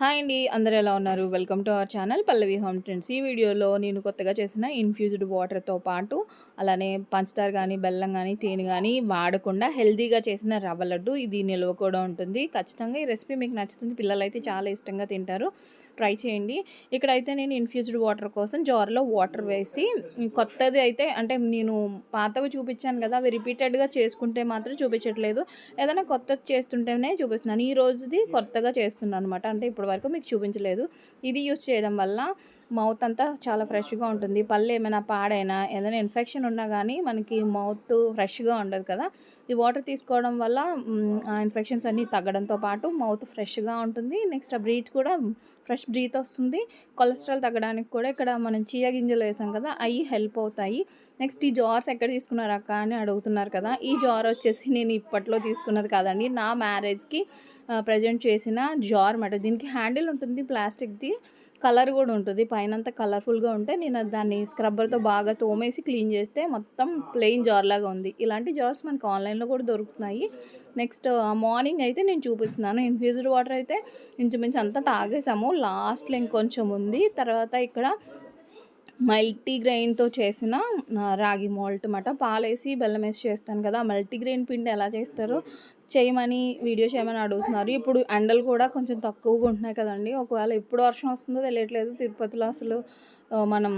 Hi అండి అందరూ ఎలా ఉన్నారు? Welcome to our channel Pallavi home trends. ఈ వీడియోలో నేను కొత్తగా చేసిన ఇన్ఫ్యూజ్డ్ వాటర్తో పాటు అలానే పంచదార కానీ బెల్లం కానీ తేనె కానీ వాడకుండా హెల్తీగా చేసిన రవ్వ లడ్డు. ఇది నిల్వ కూడా ఉంటుంది. ఖచ్చితంగా ఈ రెసిపీ మీకు నచ్చుతుంది. పిల్లలు అయితే చాలా ఇష్టంగా తింటారు. ట్రై చేయండి. ఇక్కడైతే నేను ఇన్ఫ్యూజ్డ్ వాటర్ కోసం జార్లో వాటర్ వేసి కొత్తది అయితే అంటే నేను పాతవి చూపించాను కదా అవి రిపీటెడ్గా చేసుకుంటే మాత్రం చూపించట్లేదు. ఏదైనా కొత్తది చేస్తుంటేనే చూపిస్తున్నాను. ఈ రోజుది కొత్తగా చేస్తున్నాను అనమాట అంటే ఇప్పటి వరకు మీకు చూపించలేదు. ఇది యూజ్ చేయడం వల్ల మౌత్ అంతా చాలా ఫ్రెష్గా ఉంటుంది. పళ్ళు ఏమైనా పాడైనా ఏదైనా ఇన్ఫెక్షన్ ఉన్నా కానీ మనకి మౌత్ ఫ్రెష్గా ఉండదు కదా. ఈ వాటర్ తీసుకోవడం వల్ల ఆ ఇన్ఫెక్షన్స్ అన్నీ తగ్గడంతో పాటు మౌత్ ఫ్రెష్గా ఉంటుంది. నెక్స్ట్ ఆ బ్రీత్ కూడా ఫ్రెష్ బ్రీత్ వస్తుంది. కొలెస్ట్రాల్ తగ్గడానికి కూడా ఇక్కడ మనం చీయ గింజలు వేసాం కదా అవి హెల్ప్ అవుతాయి. నెక్స్ట్ ఈ జార్స్ ఎక్కడ తీసుకున్నారు అక్క అని అడుగుతున్నారు కదా. ఈ జార్ వచ్చేసి నేను ఇప్పట్లో తీసుకున్నది కాదండి. నా మ్యారేజ్కి ప్రజెంట్ చేసిన జార్ మాట. దీనికి హ్యాండిల్ ఉంటుంది ప్లాస్టిక్ది కలర్ కూడా ఉంటుంది. పైన అంతా కలర్ఫుల్గా ఉంటే నేను దాన్ని స్క్రబ్బర్తో బాగా తోమేసి క్లీన్ చేస్తే మొత్తం ప్లెయిన్ జార్ లాగా ఉంది. ఇలాంటి జార్స్ మనకు ఆన్లైన్లో కూడా దొరుకుతున్నాయి. నెక్స్ట్ మార్నింగ్ అయితే నేను చూపిస్తున్నాను. ఇన్ఫ్యూజ్డ్ వాటర్ అయితే ఇంచుమించు అంతా తాగేసాము. లాస్ట్లో ఇంకొంచెం ఉంది. తర్వాత ఇక్కడ మల్టీగ్రెయిన్తో చేసిన రాగి మాల్ట్ మాట పాలేసి బెల్లం వేసి చేస్తాను కదా. మల్టీగ్రెయిన్ పిండి ఎలా చేస్తారో చేయమని వీడియో చేయమని అడుగుతున్నారు. ఇప్పుడు ఎండలు కూడా కొంచెం తక్కువగా ఉంటున్నాయి కదండి. ఒకవేళ ఎప్పుడు వర్షం వస్తుందో తెలియట్లేదు. తిరుపతిలో అసలు మనం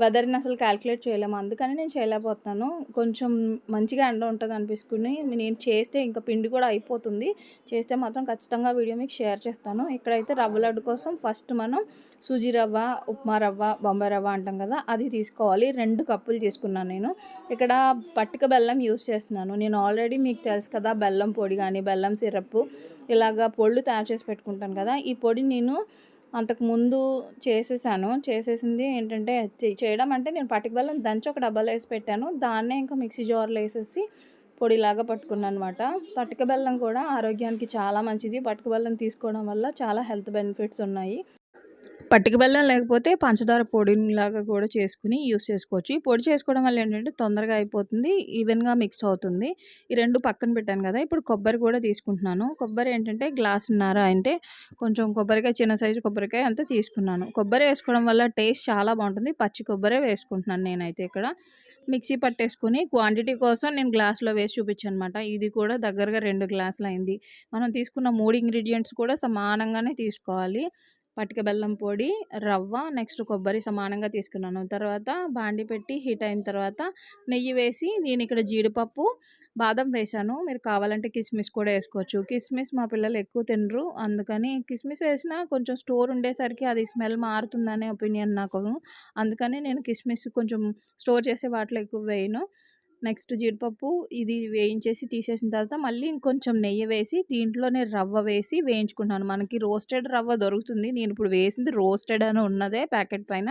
వెదర్ని అసలు క్యాల్కులేట్ చేయలేము. అందుకని నేను చేయలేకపోతున్నాను. కొంచెం మంచిగా ఎండ ఉంటుంది అనిపించుకుని నేను చేస్తే ఇంకా పిండి కూడా అయిపోతుంది. చేస్తే మాత్రం ఖచ్చితంగా వీడియో మీకు షేర్ చేస్తాను. ఇక్కడైతే రవ్వ లడ్డు కోసం ఫస్ట్ మనం సూజీ రవ్వ ఉప్మా రవ్వ బొంబాయి రవ్వ అంటాం కదా అది తీసుకోవాలి. రెండు కప్పులు తీసుకున్నాను నేను. ఇక్కడ పట్టిక బెల్లం యూస్ చేస్తున్నాను. నేను ఆల్రెడీ మీకు తెలుసు కదా బెల్లం పొడి కానీ బెల్లం సిరప్ ఇలాగా పొళ్ళు తయారు చేసి పెట్టుకుంటాను కదా. ఈ పొడి నేను అంతకుముందు చేసేసాను. చేసేసింది ఏంటంటే చేయడం అంటే నేను పటిక బెల్లం దంచి ఒక డబ్బాలో వేసి పెట్టాను. దాన్నే ఇంకా మిక్సీ జార్లో వేసేసి పొడిలాగా పట్టుకున్నాను అనమాట పటిక బెల్లం కూడా ఆరోగ్యానికి చాలా మంచిది. పటిక బెల్లం తీసుకోవడం వల్ల చాలా హెల్త్ బెనిఫిట్స్ ఉన్నాయి. పట్టిక బెల్లం లేకపోతే పంచదార పొడిలాగా కూడా చేసుకుని యూస్ చేసుకోవచ్చు. ఈ పొడి చేసుకోవడం వల్ల ఏంటంటే తొందరగా అయిపోతుంది ఈవెన్గా మిక్స్ అవుతుంది. ఈ రెండు పక్కన పెట్టాను కదా ఇప్పుడు కొబ్బరి కూడా తీసుకుంటున్నాను. కొబ్బరి ఏంటంటే గ్లాసున్నర అంటే కొంచెం కొబ్బరికాయ చిన్న సైజు కొబ్బరికాయ అంతా తీసుకున్నాను. కొబ్బరి వేసుకోవడం వల్ల టేస్ట్ చాలా బాగుంటుంది. పచ్చి కొబ్బరే వేసుకుంటున్నాను నేనైతే ఇక్కడ. మిక్సీ పట్టేసుకుని క్వాంటిటీ కోసం నేను గ్లాస్లో వేసి చూపించాను అనమాట ఇది కూడా దగ్గరగా రెండు గ్లాసులు అయింది మనం తీసుకున్న మూడు ఇంగ్రీడియంట్స్ కూడా సమానంగానే తీసుకోవాలి. పటిక బెల్లం పొడి రవ్వ నెక్స్ట్ కొబ్బరి సమానంగా తీసుకున్నాను. తర్వాత బాండి పెట్టి హీట్ అయిన తర్వాత నెయ్యి వేసి నేను ఇక్కడ జీడిపప్పు బాదం వేసాను మీరు కావాలంటే కిస్మిస్ కూడా వేసుకోవచ్చు. కిస్మిస్ మా పిల్లలు ఎక్కువ తినరు. అందుకని కిస్మిస్ వేసినా కొంచెం స్టోర్ ఉండేసరికి అది స్మెల్ మారుతుందనే ఒపీనియన్ నాకు. అందుకని నేను కిస్మిస్ కొంచెం స్టోర్ చేసే వాటిలో ఎక్కువ వేయను. నెక్స్ట్ జీడిపప్పు ఇది వేయించేసి తీసేసిన తర్వాత మళ్ళీ ఇంకొంచెం నెయ్యి వేసి దీంట్లోనే రవ్వ వేసి వేయించుకున్నాను మనకి రోస్టెడ్ రవ్వ దొరుకుతుంది. నేను ఇప్పుడు వేసింది రోస్టెడ్ అని ఉన్నదే ప్యాకెట్ పైన.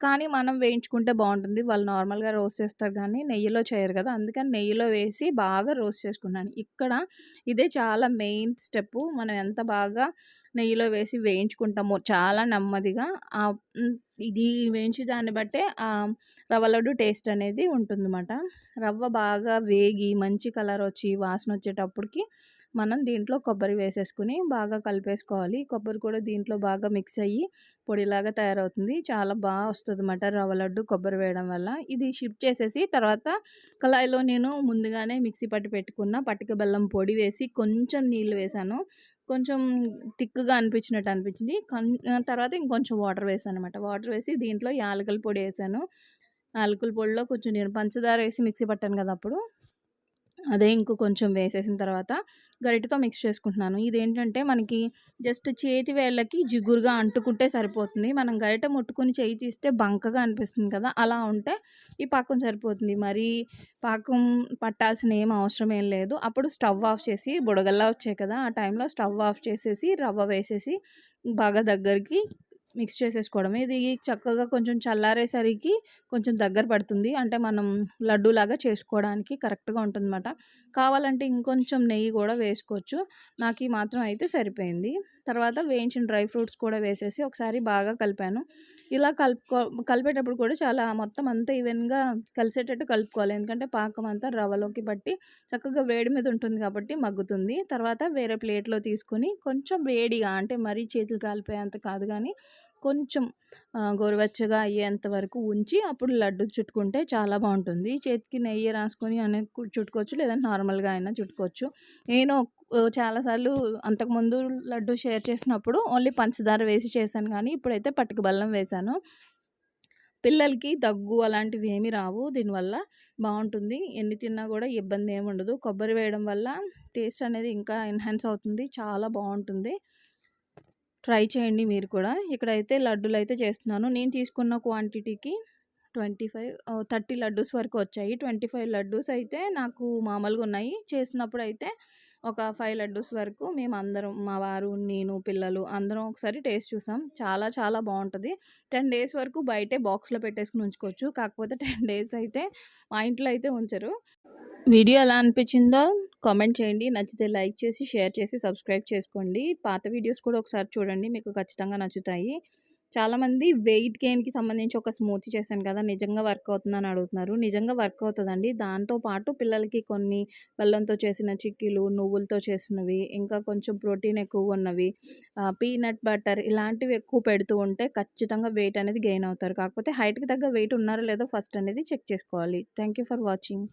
కానీ మనం వేయించుకుంటే బాగుంటుంది. వాళ్ళు నార్మల్గా రోస్ట్ చేస్తారు కానీ నెయ్యిలో చేయరు కదా. అందుకని నెయ్యిలో వేసి బాగా రోస్ట్ చేసుకున్నాను ఇక్కడ ఇదే చాలా మెయిన్ స్టెప్ మనం ఎంత బాగా నెయ్యిలో వేసి వేయించుకుంటామో చాలా నెమ్మదిగా. ఇది వేయించి దాన్ని బట్టే రవ్వ లడ్డు టేస్ట్ అనేది ఉంటుందన్నమాట. రవ్వ బాగా వేగి మంచి కలర్ వచ్చి వాసన వచ్చేటప్పటికి మనం దీంట్లో కొబ్బరి వేసేసుకుని బాగా కలిపేసుకోవాలి. కొబ్బరి కూడా దీంట్లో బాగా మిక్స్ అయ్యి పొడిలాగా తయారవుతుంది. చాలా బాగా వస్తుంది అన్నమాట రవ్వ లడ్డు కొబ్బరి వేయడం వల్ల. ఇది షిఫ్ట్ చేసేసి తర్వాత కళాయిలో నేను ముందుగానే మిక్సీ పట్టి పెట్టుకున్న పట్టిక బెల్లం పొడి వేసి కొంచెం నీళ్ళు వేసాను. కొంచెం థిక్గా అనిపించినట్టు అనిపించింది. తర్వాత ఇంకొంచెం వాటర్ వేసాను అనమాట వాటర్ వేసి దీంట్లో యాలకల పొడి వేసాను. యాలకుల పొడిలో కొంచెం నేను పంచదార వేసి మిక్సీ పట్టాను కదా అప్పుడు. అదే ఇంకో కొంచెం వేసేసిన తర్వాత గరిటతో మిక్స్ చేసుకుంటున్నాను. ఇదేంటంటే మనకి జస్ట్ చేతి వేళ్ళకి జిగురుగా అంటుకుంటే సరిపోతుంది. మనం గరిట ముట్టుకొని చేయి తీస్తే బంకగా అనిపిస్తుంది కదా అలా ఉంటే ఈ పాకం సరిపోతుంది. మరి పాకం పట్టాల్సిన ఏం అవసరం ఏం లేదు. అప్పుడు స్టవ్ ఆఫ్ చేసి బుడగల్లా వచ్చాయి కదా ఆ టైంలో స్టవ్ ఆఫ్ చేసేసి రవ్వ వేసేసి బాగా దగ్గరికి మిక్స్ చేసేసుకోవడం ఇది చక్కగా కొంచెం చల్లారేసరికి కొంచెం దగ్గర పడుతుంది. అంటే మనం లడ్డూలాగా చేసుకోవడానికి కరెక్ట్గా ఉంటుందన్నమాట. కావాలంటే ఇంకొంచెం నెయ్యి కూడా వేసుకోవచ్చు. నాకు ఈ మాత్రం అయితే సరిపోయింది. తర్వాత వేయించిన డ్రై ఫ్రూట్స్ కూడా వేసేసి ఒకసారి బాగా కలిపాను. ఇలా కలుపుకో కలిపేటప్పుడు కూడా చాలా మొత్తం అంతా ఈవెన్గా కలిసేటట్టు కలుపుకోవాలి. ఎందుకంటే పాకం అంతా రవ్వలోకి బట్టి చక్కగా వేడి మీద ఉంటుంది కాబట్టి మగ్గుతుంది. తర్వాత వేరే ప్లేట్లో తీసుకొని కొంచెం వేడిగా అంటే మరీ చేతులు కాలిపోయేంత కాదు కానీ కొంచెం గోరువెచ్చగా అయ్యేంత వరకు ఉంచి అప్పుడు లడ్డు చుట్టుకుంటే చాలా బాగుంటుంది. చేతికి నెయ్యి రాసుకొని అనేది చుట్టుకోవచ్చు లేదంటే నార్మల్గా అయినా చుట్టుకోవచ్చు. నేను చాలాసార్లు అంతకుముందు లడ్డు షేర్ చేసినప్పుడు ఓన్లీ పంచదార వేసి చేశాను కానీ ఇప్పుడైతే పట్టుకు బెల్లం వేశాను. పిల్లలకి దగ్గు అలాంటివి ఏమీ రావు దీనివల్ల బాగుంటుంది. ఎన్ని తిన్నా కూడా ఇబ్బంది ఏమి ఉండదు. కొబ్బరి వేయడం వల్ల టేస్ట్ అనేది ఇంకా ఎన్హాన్స్ అవుతుంది చాలా బాగుంటుంది. ట్రై చేయండి మీరు కూడా. ఇక్కడైతే లడ్డూలు అయితే చేస్తున్నాను. నేను తీసుకున్న క్వాంటిటీకి ట్వంటీ ఫైవ్ థర్టీ లడ్డూస్ వరకు వచ్చాయి. ట్వంటీ ఫైవ్ లడ్డూస్ అయితే నాకు మామూలుగా ఉన్నాయి. చేసినప్పుడు అయితే ఒక ఫైవ్ లడ్డూస్ వరకు మేము అందరం మా వారు నేను పిల్లలు అందరం ఒకసారి టేస్ట్ చూసాం. చాలా చాలా బాగుంటుంది. టెన్ డేస్ వరకు బయటే బాక్స్లో పెట్టేసుకుని ఉంచుకోవచ్చు. కాకపోతే టెన్ డేస్ అయితే మా ఇంట్లో అయితే ఉంచరు. వీడియో ఎలా అనిపించిందో కామెంట్ చేయండి. నచ్చితే లైక్ చేసి షేర్ చేసి సబ్స్క్రైబ్ చేసుకోండి. పాత వీడియోస్ కూడా ఒకసారి చూడండి మీకు ఖచ్చితంగా నచ్చుతాయి. చాలామంది వెయిట్ గెయిన్కి సంబంధించి ఒక స్మూతీ చేశాను కదా నిజంగా వర్క్ అవుతుందని అడుగుతున్నారు. నిజంగా వర్క్ అవుతుందండి. దాంతోపాటు పిల్లలకి కొన్ని బెల్లంతో చేసిన చిక్కీలు నువ్వులతో చేసినవి ఇంకా కొంచెం ప్రోటీన్ ఎక్కువగా ఉన్నవి పీనట్ బటర్ ఇలాంటివి ఎక్కువ పెడుతూ ఉంటే ఖచ్చితంగా వెయిట్ అనేది గెయిన్ అవుతారు. కాకపోతే హైట్కి తగ్గ వెయిట్ ఉన్నారో లేదో ఫస్ట్ అనేది చెక్ చేసుకోవాలి. Thank you for watching.